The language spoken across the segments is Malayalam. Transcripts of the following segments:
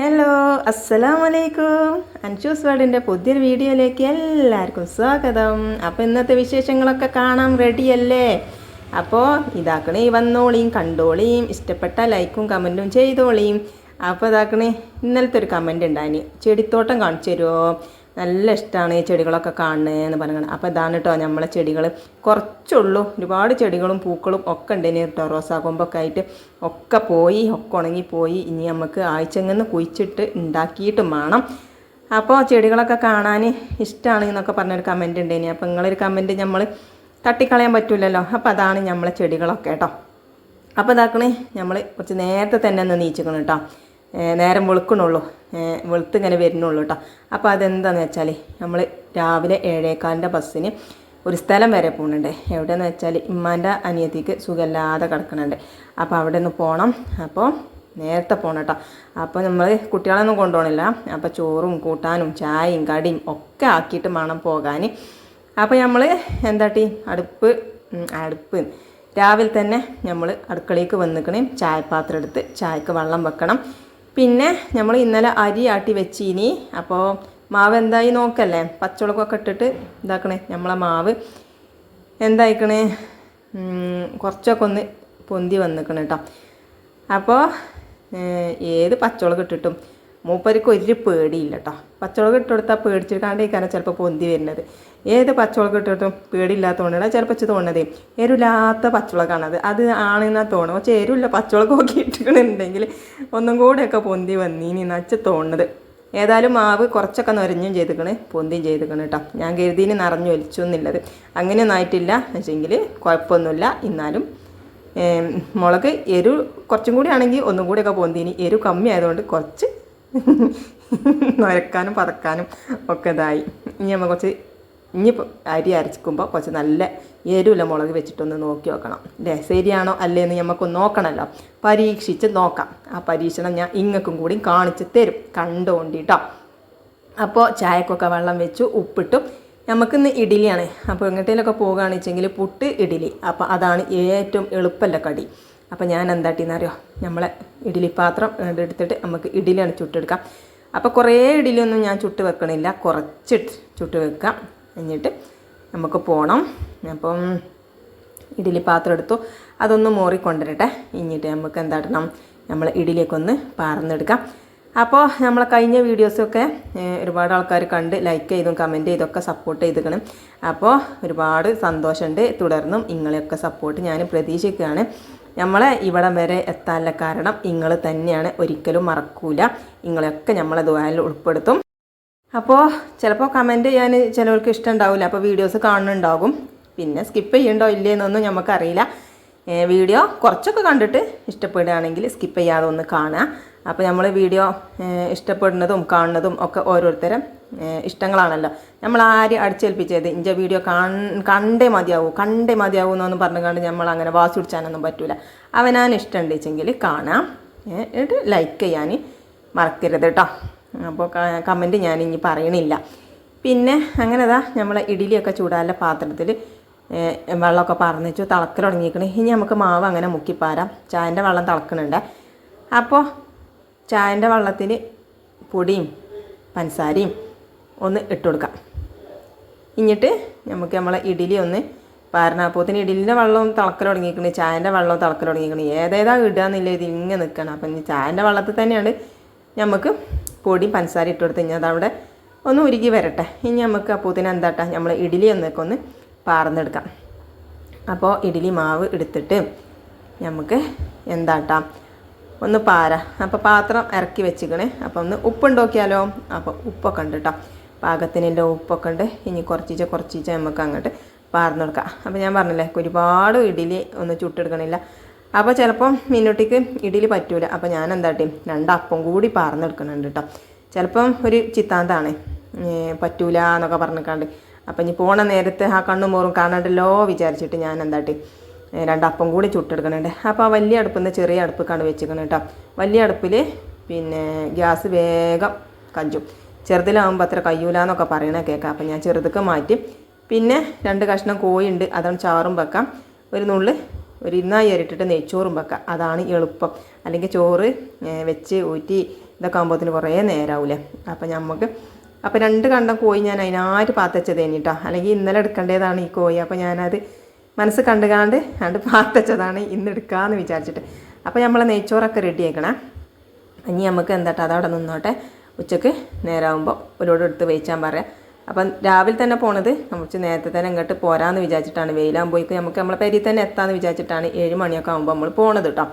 ഹലോ അസ്സലാം വലൈക്കും അൻഷൂസ് വേർഡിന്റെ പുതിയൊരു വീഡിയോയിലേക്ക് എല്ലാവർക്കും സ്വാഗതം. അപ്പോൾ ഇന്നത്തെ വിശേഷങ്ങളൊക്കെ കാണാൻ റെഡിയല്ലേ അപ്പോൾ ഇതാക്കണേ വന്നോളിയും കണ്ടോളിയും ഇഷ്ടപ്പെട്ട ലൈക്കും കമന്റും ചെയ്തോളിയും. അപ്പോൾ ഇതാക്കണേ ഇന്നലത്തെ ഒരു കമന്റ് ഉണ്ടായിന് ചെടിത്തോട്ടം കാണിച്ചു തരുമോ നല്ല ഇഷ്ടമാണ് ഈ ചെടികളൊക്കെ കാണുന്നത് എന്ന് പറഞ്ഞത് അപ്പോൾ ഇതാണ് കേട്ടോ നമ്മളെ ചെടികൾ കുറച്ചുള്ളൂ. ഒരുപാട് ചെടികളും പൂക്കളും ഒക്കെ ഉണ്ടേനി കേട്ടോ റോസാ കൊമ്പൊക്കെ ആയിട്ട് ഒക്കെ പോയി ഒക്കെ ഉണങ്ങിപ്പോയി. ഇനി നമുക്ക് ആഴ്ചങ്ങന്ന് കുഴിച്ചിട്ട് ഉണ്ടാക്കിയിട്ടും വേണം അപ്പോൾ ചെടികളൊക്കെ കാണാൻ ഇഷ്ടമാണ് എന്നൊക്കെ പറഞ്ഞൊരു കമന്റ് ഉണ്ടേനി. അപ്പോൾ നിങ്ങളൊരു കമന്റ് നമ്മൾ തട്ടിക്കളയാൻ പറ്റില്ലല്ലോ അപ്പോൾ അതാണ് നമ്മളെ ചെടികളൊക്കെ കേട്ടോ അപ്പോൾ ഇതാക്കണേ നമ്മൾ കുറച്ച് നേരത്തെ തന്നെ ഒന്ന് നീച്ചിക്കണം കേട്ടോ നേരം വെളുക്കണുള്ളൂ. വെളുത്ത് ഇങ്ങനെ വരുന്നുള്ളൂ കേട്ടോ അപ്പോൾ അതെന്താണെന്ന് വെച്ചാൽ നമ്മൾ രാവിലെ ഏഴേക്കാലിന്റെ ബസ്സിന് ഒരു സ്ഥലം വരെ പോകുന്നുണ്ട് എവിടെയെന്ന് വെച്ചാൽ ഇമ്മാന്റെ അനിയത്തിക്ക് സുഖമില്ലാതെ കിടക്കുന്നുണ്ട് അപ്പോൾ അവിടെ നിന്ന് പോകണം അപ്പോൾ നേരത്തെ പോകണം കേട്ടോ അപ്പോൾ നമ്മൾ കുട്ടികളൊന്നും കൊണ്ടുപോകണില്ല അപ്പോൾ ചോറും കൂട്ടാനും ചായയും കടിയും ഒക്കെ ആക്കിയിട്ട് വേണം പോകാൻ അപ്പോൾ നമ്മൾ എന്താട്ടി? അടുപ്പ് അടുപ്പ്. രാവിലെ തന്നെ നമ്മൾ അടുക്കളയ്ക്ക് വന്നിക്കണേ. ചായപാത്രം എടുത്ത് ചായക്ക് വെള്ളം വെക്കണം. പിന്നെ നമ്മൾ ഇന്നലെ അരി ആട്ടി വെച്ചിനി. അപ്പോൾ മാവ് എന്തായി നോക്കല്ലേ? പച്ചമുളകൊക്കെ ഇട്ടിട്ട് ഇതാക്കണേ നമ്മളെ മാവ്. എന്തായിക്കണേ? കുറച്ചൊക്കെ ഒന്ന് പൊന്തി വന്നിക്കണേട്ടോ അപ്പോൾ ഏത് പച്ചമുളക് ഇട്ടിട്ടും മൂപ്പർക്ക് ഒരു പേടിയില്ല കേട്ടോ പച്ചമുളക് ഇട്ട് കൊടുത്താൽ കാരണം ചിലപ്പോൾ പൊന്തി വരുന്നത്. ഏത് പച്ചമുളക് ഇട്ടിട്ടും പേടിയില്ലാത്തതുകൊണ്ടാണ് ചിലപ്പോൾ വെച്ച് തോന്നുന്നത് എരുല്ലാത്ത പച്ചമുളകാണത് അത്. ആണെന്നാണ് തോന്നുന്നത് പക്ഷേ എരുല്ല പച്ചമുളക് നോക്കി ഇട്ടിട്ടുണ്ടെങ്കിൽ ഒന്നും കൂടെയൊക്കെ പൊന്തി വന്നീനി നച്ച് തോന്നുന്നത് ഏതായാലും മാവ് കുറച്ചൊക്കെ നിറഞ്ഞും ചെയ്തിക്കണ്. പൊന്തിയും ചെയ്തിക്കണ് കേട്ടോ ഞാൻ കരുതിന് നിറഞ്ഞു വലിച്ചു എന്നുള്ളത്. അങ്ങനെ ആയിട്ടില്ല. വെച്ചെങ്കിൽ കുഴപ്പമൊന്നുമില്ല. എന്നാലും മുളക് എരു കുറച്ചും കൂടി ആണെങ്കിൽ ഒന്നും കൂടിയൊക്കെ പൊന്തിനി. എരു കമ്മി ആയതുകൊണ്ട് കുറച്ച് നരക്കാനും പറക്കാനും ഒക്കെ ഇതായി. ഇനി നമ്മൾ കുറച്ച് ഇനി അരി അരച്ചിക്കുമ്പോൾ കുറച്ച് നല്ല എരുവില മുളക് വെച്ചിട്ടൊന്ന് നോക്കി നോക്കണം അല്ലേ ശരിയാണോ അല്ലേ എന്ന് നമുക്കൊന്ന് നോക്കണമല്ലോ പരീക്ഷിച്ച് നോക്കാം. ആ പരീക്ഷണം ഞാൻ ഇങ്ങക്കും കൂടി കാണിച്ച് തരും. കണ്ടുകൊണ്ടിട്ടോ അപ്പോൾ ചായക്കൊക്കെ വെള്ളം വെച്ചു ഉപ്പിട്ടു. നമുക്കിന്ന് ഇഡ്ഡലിയാണ്. അപ്പോൾ എങ്ങോട്ടേലൊക്കെ പോകുകയാണെന്ന് വെച്ചെങ്കിൽ പുട്ട് ഇഡ്ഡലി. അപ്പോൾ അതാണ് ഏറ്റവും എളുപ്പമല്ല കടി. അപ്പോൾ ഞാൻ എന്താട്ടിന്നറിയോ നമ്മളെ ഇഡ്ഡലി പാത്രം എടുത്തിട്ട് നമുക്ക് ഇഡ്ഡലിയാണ് ചുട്ടെടുക്കാം. അപ്പോൾ കുറേ ഇഡ്ഡലിയൊന്നും ഞാൻ ചുട്ട് വെക്കണില്ല. കുറച്ച് ചുട്ട് വെക്കാം. എന്നിട്ട് നമുക്ക് പോകണം അപ്പം ഇഡ്ഡലി പാത്രം എടുത്തു. അതൊന്ന് മോറിക്കൊണ്ടുവരട്ടെ എന്നിട്ട് നമുക്ക് എന്താടണം? നമ്മൾ ഇഡ്ഡലിയൊക്കെ ഒന്ന് പാർന്നെടുക്കാം. അപ്പോൾ നമ്മളെ കഴിഞ്ഞ വീഡിയോസൊക്കെ ഒരുപാട് ആൾക്കാർ കണ്ട് ലൈക്ക് ചെയ്തും കമന്റ് ചെയ്തൊക്കെ സപ്പോർട്ട് ചെയ്തിരിക്കണം. അപ്പോൾ ഒരുപാട് സന്തോഷമുണ്ട് തുടർന്നും നിങ്ങളെയൊക്കെ സപ്പോർട്ട് ഞാൻ പ്രതീക്ഷിക്കുകയാണ്. നമ്മളെ ഇവിടം വരെ എത്താനുള്ള കാരണം നിങ്ങൾ തന്നെയാണ്. ഒരിക്കലും മറക്കൂല. നിങ്ങളെയൊക്കെ നമ്മളെ ദ്വാരയിൽ ഉൾപ്പെടുത്തും. അപ്പോൾ ചിലപ്പോൾ കമന്റ് ചെയ്യാൻ ചിലവർക്ക് ഇഷ്ടം ഉണ്ടാവില്ല അപ്പോൾ വീഡിയോസ് കാണുന്നുണ്ടാകും. പിന്നെ സ്കിപ്പ് ചെയ്യണ്ടോ ഇല്ലേ എന്നൊന്നും നമുക്കറിയില്ല വീഡിയോ കുറച്ചൊക്കെ കണ്ടിട്ട് ഇഷ്ടപ്പെടുകയാണെങ്കിൽ സ്കിപ്പ് ചെയ്യാതെ ഒന്ന് കാണുക. അപ്പോൾ നമ്മൾ വീഡിയോ ഇഷ്ടപ്പെടുന്നതും കാണുന്നതും ഒക്കെ ഓരോരുത്തരും ഇഷ്ടങ്ങളാണല്ലോ. നമ്മൾ ആരും അടിച്ചേൽപ്പിച്ചത്? ഇഞ്ച വീഡിയോ കണ്ടേ മതിയാവൂ കണ്ടേ മതിയാവൂ എന്നൊന്നും പറഞ്ഞു കണ്ട് നമ്മൾ അങ്ങനെ വാസി പിടിച്ചാനൊന്നും പറ്റൂല. അവനാൻ ഇഷ്ടം ഉണ്ടെച്ചെങ്കിൽ കാണാം. എന്നിട്ട് ലൈക്ക് ചെയ്യാൻ മറക്കരുത് കേട്ടോ. അപ്പോൾ കമന്റ് ഞാൻ ഇനി പറയണില്ല. പിന്നെ അങ്ങനെ അങ്ങനെതാ നമ്മളെ ഇഡ്ഡലിയൊക്കെ ചൂടാല പാത്രത്തിൽ വെള്ളമൊക്കെ പറഞ്ഞു വെച്ചു തിളക്കൽ തുടങ്ങിയിരിക്കണേ ഇനി നമുക്ക് മാവ് അങ്ങനെ മുക്കിപ്പാരാം. ചായന്റെ വെള്ളം തിളക്കണുണ്ട്. അപ്പോൾ ചായന്റെ വെള്ളത്തിൽ പൊടിയും പഞ്ചസാരയും ഒന്ന് ഇട്ട് കൊടുക്കാം. എന്നിട്ട് നമുക്ക് നമ്മളെ ഇഡലി ഒന്ന് പാരണാപ്പോത്തിന് ഇഡലിന്റെ വെള്ളവും തിളക്കൽ തുടങ്ങിയിരിക്കണേ ചായന്റെ വെള്ളവും തിളക്കൽ തുടങ്ങിയിരിക്കണേ. ഏതേതാ ഇടുകയെന്നില്ല ഇത് ഇങ്ങനെ നിൽക്കണം അപ്പം ഇനി ചായന്റെ വെള്ളത്തിൽ തന്നെയാണ് നമുക്ക് പൊടിയും പഞ്ചസാര ഇട്ട് കൊടുത്ത് കഴിഞ്ഞാൽ അതവിടെ ഒന്ന് ഉരുകി വരട്ടെ. ഇനി നമുക്ക് അപ്പൂത്തിന് എന്താട്ടാ? നമ്മൾ ഇഡ്ഡലി ഒന്നൊക്കെ ഒന്ന് പാർന്നെടുക്കാം. അപ്പോൾ ഇഡലി മാവ് എടുത്തിട്ട് നമുക്ക് എന്താട്ടാ? ഒന്ന് പാര. അപ്പോൾ പാത്രം ഇറക്കി വെച്ചിക്കണേ അപ്പോൾ ഒന്ന് ഉപ്പ് നോക്കിയാലോ അപ്പോൾ ഉപ്പൊക്കെ ഉണ്ട് കേട്ടോ പാകത്തിനുള്ള ഉപ്പൊക്കെ ഉണ്ട് ഇനി കുറച്ചിച്ച കുറച്ചിച്ച നമുക്ക് അങ്ങോട്ട് പാർന്നു കൊടുക്കാം അപ്പോൾ ഞാൻ പറഞ്ഞല്ലേ ഒരുപാട് ഇഡ്ഡലി ഒന്ന് ചുട്ടെടുക്കണില്ല. അപ്പോൾ ചിലപ്പം മിന്നുട്ടിക്ക് ഇഡ്ഡലി പറ്റൂല. അപ്പോൾ ഞാൻ എന്താട്ടി രണ്ടപ്പം കൂടി പാർന്നെടുക്കുന്നുണ്ട് കേട്ടോ ചിലപ്പം ഒരു ചിത്താന്താണ് പറ്റൂല എന്നൊക്കെ പറഞ്ഞിക്കാണ്ട്. അപ്പം ഇനി പോണ നേരത്തെ ആ കണ്ണും മോറും കാണാണ്ടല്ലോ വിചാരിച്ചിട്ട് ഞാൻ എന്താട്ടി രണ്ടപ്പം കൂടി ചുട്ടെടുക്കണുണ്ട്. അപ്പോൾ ആ വലിയ അടുപ്പിൽ നിന്ന് ചെറിയ അടുപ്പ് കണ്ട് വെച്ചിരിക്കണം കേട്ടോ വലിയ അടുപ്പിൽ പിന്നെ ഗ്യാസ് വേഗം കഞ്ചും. ചെറുതിലാകുമ്പോൾ അത്ര കയ്യൂലെന്നൊക്കെ പറയണ കേൾക്കാം അപ്പം ഞാൻ ചെറുതൊക്കെ മാറ്റി. പിന്നെ രണ്ട് കഷ്ണം കോഴിയുണ്ട്. അതാണ് ചാറും വെക്കാം. ഒരു നുള്ള് ഒരു ഇന്നായി ഇരട്ടിട്ട് നെയ്ച്ചോറും വെക്കാം. അതാണ് എളുപ്പം. അല്ലെങ്കിൽ ചോറ് വെച്ച് ഊറ്റി ഇതൊക്കെ ആകുമ്പോഴത്തിന് കുറേ നേരമാവില്ലേ അപ്പം നമുക്ക് അപ്പോൾ രണ്ട് കണ്ടം കോഴി ഞാൻ അതിനായിട്ട് പാത്തച്ചത് കഴിഞ്ഞിട്ടാ അല്ലെങ്കിൽ ഇന്നലെ എടുക്കേണ്ടതാണ് ഈ കോഴി. അപ്പോൾ ഞാനത് മനസ്സ് കണ്ടുകാണ്ട് കണ്ട് പാത്തച്ചതാണ് ഇന്ന് എടുക്കാമെന്ന് വിചാരിച്ചിട്ട്. അപ്പോൾ നമ്മളെ നെയ്ച്ചോറൊക്കെ റെഡി ആക്കണേ ഇനി നമുക്ക് എന്താട്ടാ അതവിടെ നിന്നോട്ടെ. ഉച്ചയ്ക്ക് നേരമാകുമ്പോൾ ഒരുപാട് എടുത്ത് വെയിച്ചാൻ പറയാം. അപ്പം രാവിലെ തന്നെ പോണത് കുറച്ച് നേരത്തെ തന്നെ ഇങ്ങോട്ട് പോരാന്ന് വിചാരിച്ചിട്ടാണ്. വെയിലാകുമ്പോഴേക്ക് നമുക്ക് നമ്മളെ പെരിയിൽ തന്നെ എത്താമെന്ന് വിചാരിച്ചിട്ടാണ് ഏഴ് മണിയൊക്കെ ആകുമ്പോൾ നമ്മൾ പോണത് കേട്ടോ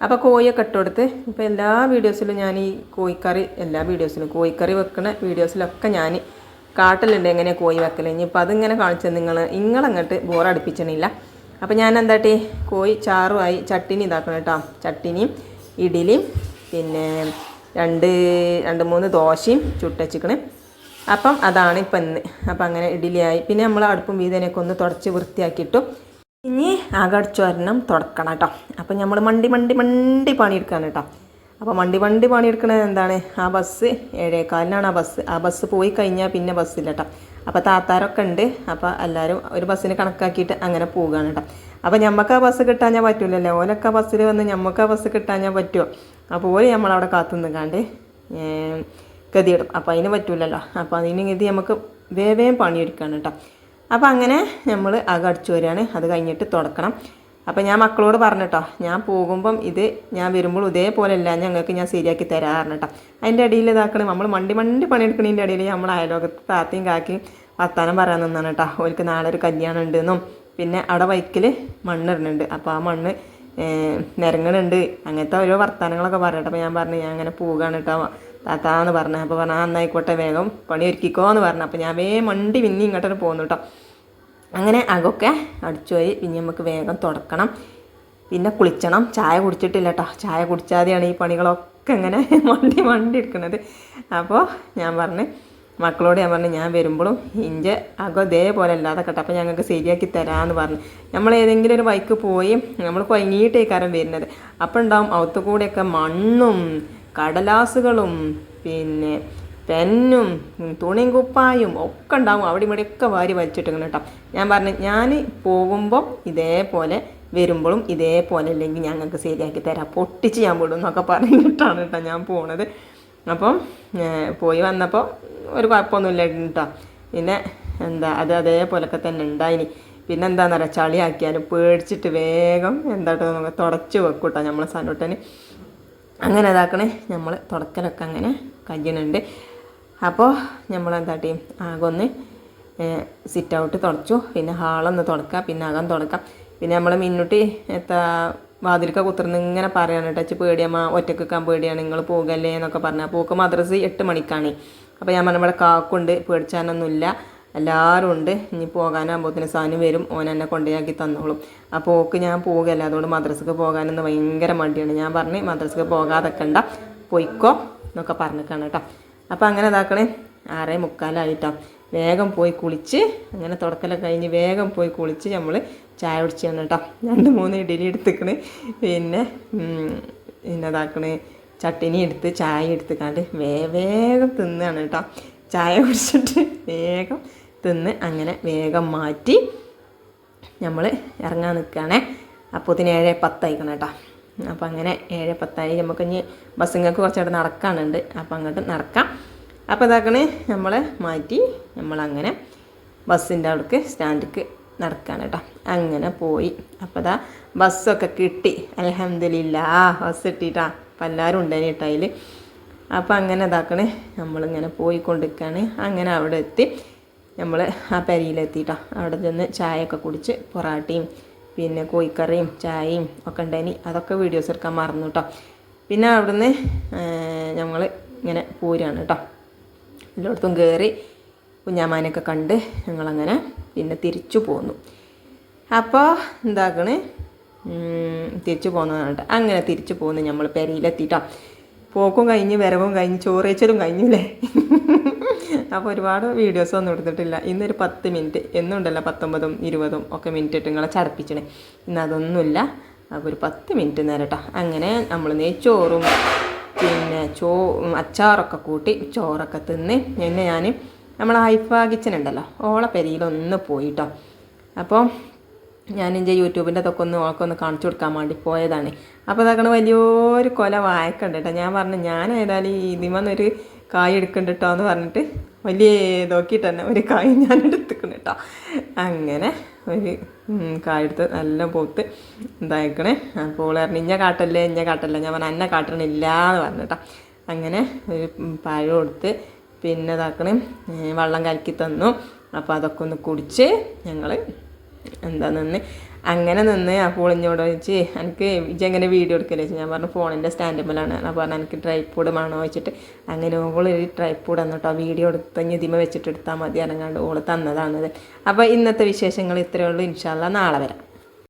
അപ്പോൾ കോഴിയൊക്കെ ഇട്ടുകൊടുത്ത് ഇപ്പോൾ എല്ലാ വീഡിയോസിലും ഞാൻ ഈ കോഴിക്കറി എല്ലാ വീഡിയോസിലും കോഴിക്കറി വെക്കുന്ന വീഡിയോസിലൊക്കെ ഞാൻ കാട്ടിലുണ്ട് എങ്ങനെ കോഴി വെക്കൽ ഇനിയിപ്പോൾ അതിങ്ങനെ കാണിച്ചത് നിങ്ങൾ നിങ്ങളങ്ങോട്ട് ബോറടിപ്പിച്ചണില്ല അപ്പോൾ ഞാൻ എന്താട്ടി കോഴി ചാറുമായി ചട്ടിനി ഇതാക്കണം കേട്ടോ ചട്ടിനിയും ഇഡലിയും പിന്നെ രണ്ട് രണ്ട് മൂന്ന് ദോശയും ചുട്ടച്ചിക്കണ്. അപ്പം അതാണ് ഇപ്പം ഇന്ന്. അപ്പം അങ്ങനെ ഇഡ്ഡലിയായി. പിന്നെ നമ്മൾ അടുപ്പും വീതനൊക്കെ ഒന്ന് തുടച്ച് വൃത്തിയാക്കിയിട്ടു. ഇനി വരണം തുടക്കണം കേട്ടോ. അപ്പം നമ്മൾ മണ്ടി മണ്ടി മണ്ടി പണിയെടുക്കാണ് കേട്ടോ. അപ്പോൾ മണ്ടി മണ്ടി പണിയെടുക്കണത് എന്താണ്? ആ ബസ് ഏഴേക്കാലിനാണ് ആ ബസ്. ആ ബസ് പോയി കഴിഞ്ഞാൽ പിന്നെ ബസ്സില്ല കേട്ടോ. അപ്പോൾ താത്താരൊക്കെ ഉണ്ട്. അപ്പോൾ എല്ലാവരും ഒരു ബസ്സിന് കണക്കാക്കിയിട്ട് അങ്ങനെ പോവുകയാണ് കേട്ടോ. അപ്പോൾ ഞമ്മക്ക് ആ ബസ് കിട്ടാഞ്ഞാൽ പറ്റൂലല്ലോ? ഓലൊക്കെ ആ ബസ്സിൽ വന്ന് ഞമ്മക്ക് ആ ബസ് കിട്ടാഞ്ഞാൽ പറ്റുമോ അപ്പോൾ ഓര് നമ്മളവിടെ കാത്തു നിൽക്കാണ്ട് ഗതിയിടും അപ്പോൾ അതിന് പറ്റൂലല്ലോ. അപ്പോൾ അതിന് ഗതി നമുക്ക് വേവേം പണിയെടുക്കുകയാണ് കേട്ടോ. അപ്പോൾ അങ്ങനെ നമ്മൾ അകടിച്ചു വരികയാണ് അത് കഴിഞ്ഞിട്ട് തുടക്കണം. അപ്പോൾ ഞാൻ മക്കളോട് പറഞ്ഞിട്ടോ ഞാൻ പോകുമ്പം ഇത് ഞാൻ വരുമ്പോൾ ഇതേപോലെ അല്ല ഞങ്ങൾക്ക് ഞാൻ ശരിയാക്കി തരാറുണ്ട് കേട്ടോ അതിന്റെ ഇടയിൽ ഇതാക്കണം നമ്മൾ മണ്ടി മണ്ടി പണിയെടുക്കണതിന്റെ ഇടയിൽ നമ്മൾ അയലോകത്ത് താത്തയും കാക്കിയും വർത്താനം പറയാൻ നിന്നാണ് കേട്ടോ ഓർക്ക് നാളെ ഒരു കല്യാണം ഉണ്ടെന്നും പിന്നെ അവിടെ വൈക്കിൽ മണ്ണിടുന്നുണ്ട് അപ്പോൾ ആ മണ്ണ് നിരങ്ങണുണ്ട്. അങ്ങനത്തെ ഓരോ വർത്തമാനങ്ങളൊക്കെ പറഞ്ഞിട്ട് അപ്പോൾ ഞാൻ പറഞ്ഞു ഞാൻ അങ്ങനെ പോവുകയാണ് കേട്ടോ താത്താന്ന് പറഞ്ഞു. അപ്പോൾ പറഞ്ഞു ആ വേഗം പണി ഒരുക്കിക്കോ എന്ന് പറഞ്ഞു. അപ്പോൾ ഞാൻ വേ മണ്ടി പിന്നെ ഇങ്ങോട്ടൊരു പോകുന്നു കേട്ടോ അങ്ങനെ അകൊക്കെ അടിച്ചു പോയി പിന്നെ നമുക്ക് വേഗം തുടക്കണം. പിന്നെ കുളിക്കണം ചായ കുടിച്ചിട്ടില്ല കേട്ടോ ചായ കുടിച്ചാതെയാണ് ഈ പണികളൊക്കെ ഇങ്ങനെ മണ്ടി മണ്ടി എടുക്കുന്നത് അപ്പോൾ ഞാൻ പറഞ്ഞ് മക്കളോട് ഞാൻ പറഞ്ഞു ഞാൻ വരുമ്പോഴും ഇഞ്ചെ അകം ഇതേപോലെ അല്ലാതെ കേട്ടോ. അപ്പോൾ ഞങ്ങൾക്ക് ശരിയാക്കി തരാമെന്ന് പറഞ്ഞു. നമ്മൾ ഏതെങ്കിലും ഒരു ബൈക്ക് പോയി നമ്മൾ കുഴങ്ങിയിട്ടേക്കാരം വരുന്നത്. അപ്പോൾ ഉണ്ടാവും അവത്തുകൂടെയൊക്കെ മണ്ണും കടലാസുകളും പിന്നെ പെന്നും തുണിയും കുപ്പായും ഒക്കെ ഉണ്ടാവും. അവിടെ ഇവിടെ ഒക്കെ വാരി വലിച്ചിട്ടിങ്ങനെ കേട്ടോ ഞാൻ പറഞ്ഞു ഞാൻ പോകുമ്പോൾ ഇതേപോലെ വരുമ്പോഴും ഇതേപോലെ അല്ലെങ്കിൽ ഞങ്ങൾക്ക് ശരിയാക്കി തരാം. പൊട്ടിച്ച് ഞാൻ വിടും എന്നൊക്കെ പറഞ്ഞിട്ടാണ് കേട്ടോ ഞാൻ പോണത്. അപ്പം പോയി വന്നപ്പോൾ ഒരു കുഴപ്പമൊന്നുമില്ല കേട്ടോ പിന്നെ എന്താ അത് അതേപോലൊക്കെ തന്നെ ഉണ്ടായിനി. പിന്നെ എന്താണെന്ന് പറയുക ചളിയാക്കിയാലും പേടിച്ചിട്ട് വേഗം എന്താട്ടോ നമുക്ക് തുടച്ച് വെക്കും കേട്ടോ നമ്മളെ സനോട്ടന്. അങ്ങനെ ഇതാക്കണേ നമ്മൾ തുടക്കലൊക്കെ അങ്ങനെ കഴിയണുണ്ട് അപ്പോൾ നമ്മൾ എന്താട്ടി ആകെ ഒന്ന് സിറ്റ് ഔട്ട് തുടച്ചു. പിന്നെ ഹാളൊന്ന് തുടക്കാം പിന്നെ അകം തുടക്കാം. പിന്നെ നമ്മൾ മിന്നുട്ടി എത്താ വാതിൽക്ക കുത്തിർന്ന് ഇങ്ങനെ പറയാണ് ടച്ച് പേടിയമ്മ ഒറ്റയ്ക്ക് വെക്കാൻ പേടിയാണ് നിങ്ങൾ പോകല്ലേ എന്നൊക്കെ പറഞ്ഞാൽ പോക്ക് മദ്രസ് എട്ട് മണിക്കാണ്. അപ്പോൾ ഞാൻ പറഞ്ഞ ഇവിടെ കാക്കുണ്ട് പേടിച്ചാനൊന്നുമില്ല. എല്ലാവരും ഉണ്ട്. ഇനി പോകാനാകുമ്പോഴത്തേന് സാധനം വരും. ഓൻ എന്നെ കൊണ്ടുപോയാക്കി തന്നോളും. അപ്പോൾ ഓക്ക് ഞാൻ പോകല്ല. അതുകൊണ്ട് മദ്രസക്ക് പോകാനൊന്ന് ഭയങ്കര മടിയാണ്. ഞാൻ പറഞ്ഞ് മദ്രസക്ക് പോകാതെക്കണ്ട. പൊയ്ക്കോ എന്നൊക്കെ പറഞ്ഞിക്കാണ് കേട്ടോ അപ്പോൾ അങ്ങനെ ഇതാക്കണേ. ആറേ മുക്കാലായിട്ടോ. വേഗം പോയി കുളിച്ച് അങ്ങനെ തുടക്കലൊക്കെ കഴിഞ്ഞ് വേഗം പോയി കുളിച്ച് നമ്മൾ ചായ കുടിച്ചാണ് കേട്ടോ. രണ്ട് മൂന്ന് ഇഡലി എടുത്തിക്കണ്. പിന്നെ പിന്നെ ഇതാക്കണ്. ചട്ടിനി എടുത്ത് ചായ എടുത്തുക്കാണ്ട് വേ വേഗം തിന്നാണ് കേട്ടോ. ചായ കുടിച്ചിട്ട് വേഗം തിന്ന് അങ്ങനെ വേഗം മാറ്റി നമ്മൾ ഇറങ്ങാൻ നിൽക്കുകയാണേ അപ്പോൾ ഇതിന് ഏഴ് പത്തായിക്കണം കേട്ടോ. അപ്പോൾ അങ്ങനെ ഏഴ് പത്തായി. നമുക്ക് ഇനി ബസ്സിങ്ങൾക്ക് കുറച്ചവിടെ നടക്കാനുണ്ട്. അപ്പോൾ അങ്ങോട്ട് നടക്കാം. അപ്പോൾ ഇതാക്കണേ നമ്മളെ മാറ്റി നമ്മളങ്ങനെ ബസ്സിന്റെ അവിടേക്ക് സ്റ്റാൻഡിക്ക് നടക്കാണ് കേട്ടോ. അങ്ങനെ പോയി. അപ്പോൾ ഇതാ ബസ്സൊക്കെ കിട്ടി. അലഹമില്ല ബസ് കിട്ടിയിട്ടാ അപ്പം എല്ലാവരും ഉണ്ടായി കേട്ടോ അതിൽ അപ്പോൾ അങ്ങനെ ഇതാക്കണേ നമ്മളിങ്ങനെ പോയിക്കൊണ്ടിരിക്കുകയാണ് അങ്ങനെ അവിടെ എത്തി. നമ്മൾ ആ പെരിയിലെത്തിയിട്ടോ അവിടെ ചെന്ന് ചായയൊക്കെ കുടിച്ച് പൊറാട്ടയും പിന്നെ കോഴിക്കറിയും ചായയും ഒക്കെ ഉണ്ടായിനി അതൊക്കെ വീഡിയോസ് എടുക്കാൻ മറന്നു കേട്ടോ പിന്നെ അവിടുന്ന് ഞങ്ങൾ ഇങ്ങനെ പോരാണ് കേട്ടോ എല്ലായിടത്തും കയറി കുഞ്ഞാമാനൊക്കെ കണ്ട് ഞങ്ങളങ്ങനെ പിന്നെ തിരിച്ചു പോന്നു. അപ്പോൾ എന്താക്കണ്? തിരിച്ചു പോകുന്നതാണ് കേട്ടോ അങ്ങനെ തിരിച്ചു പോകുന്നു നമ്മൾ പെരയിലെത്തിയിട്ടോ പോക്കും കഴിഞ്ഞ് വരവും കഴിഞ്ഞ് ചോറേച്ചലും കഴിഞ്ഞില്ലേ അപ്പോൾ ഒരുപാട് വീഡിയോസ് ഒന്നും എടുത്തിട്ടില്ല. ഇന്നൊരു പത്ത് മിനിറ്റ് എന്നുണ്ടല്ലോ പത്തൊമ്പതും ഇരുപതും ഒക്കെ മിനിറ്റ് ഇട്ട് നിങ്ങളെ ചടപ്പിച്ചണേ ഇന്ന് അതൊന്നുമില്ല. അപ്പോൾ ഒരു പത്ത് മിനിറ്റ് നേരം കേട്ടോ അങ്ങനെ നമ്മൾ നെയ്ച്ചോറും പിന്നെ ചോ അച്ചാറൊക്കെ കൂട്ടി ചോറൊക്കെ തിന്ന് പിന്നെ ഞാൻ നമ്മൾ ഹൈഫ കിച്ചൻ ഉണ്ടല്ലോ ഓളെ പെരിയിലൊന്ന് പോയിട്ടോ. അപ്പോൾ ഞാൻ എന്റെ യൂട്യൂബിന്റെ അതൊക്കെ ഒന്ന് ഓക്കെ ഒന്ന് കാണിച്ചു കൊടുക്കാൻ വേണ്ടി പോയതാണ്. അപ്പോൾ അതൊക്കെ വലിയൊരു കൊല വായക്കുണ്ട് കേട്ടോ ഞാൻ പറഞ്ഞു ഞാൻ ഏതായാലും ഇതിമെന്നൊരു കായ് എടുക്കണ്ട കേട്ടോ എന്ന് പറഞ്ഞിട്ട് വലിയ ഇതാക്കിയിട്ട് തന്നെ ഒരു കായ് ഞാൻ എടുത്തിക്കണം കേട്ടോ അങ്ങനെ ഒരു ഉം, കായ് എടുത്ത് നല്ല പോത്ത് ഇതായിക്കണേ. അപ്പോൾ ഓൾ പറഞ്ഞു ഇഞ്ഞ കാട്ടല്ലേ ഇഞ്ഞ കാട്ടല്ലേ. ഞാൻ പറഞ്ഞു എന്നെ കാട്ടണില്ല എന്ന് പറഞ്ഞു കേട്ടോ അങ്ങനെ ഒരു പഴം കൊടുത്ത് പിന്നെ ഇതാക്കണേ വെള്ളം കലക്കി തന്നു. അപ്പോൾ അതൊക്കെ ഒന്ന് കുടിച്ച് ഞങ്ങൾ എന്താ നിന്ന് അങ്ങനെ നിന്ന് ആ ഇഞ്ഞോട് ചോദിച്ച് എനിക്ക് ഇജ്ജ് എങ്ങനെ വീഡിയോ എടുക്കല്ലേ ചോദിച്ചു. ഞാൻ പറഞ്ഞു ഫോണിന്റെ സ്റ്റാൻഡബിളാണ് അപ്പോൾ പറഞ്ഞു എനിക്ക് ട്രൈപ്പൂഡ് വേണോ? വെച്ചിട്ട് അങ്ങനെ ഓൾ ഒരു ട്രൈപ്പൂഡ് എന്നിട്ടോ വീഡിയോ എടുത്ത് ഇതിമ വെച്ചിട്ട് എടുത്താൽ മതി. ഇറങ്ങാണ്ട് ഓൾ തന്നതാണത്. അപ്പോൾ ഇന്നത്തെ വിശേഷങ്ങൾ ഇത്രയേ ഉള്ളൂ. ഇൻഷാല്ല നാളെ വരാം.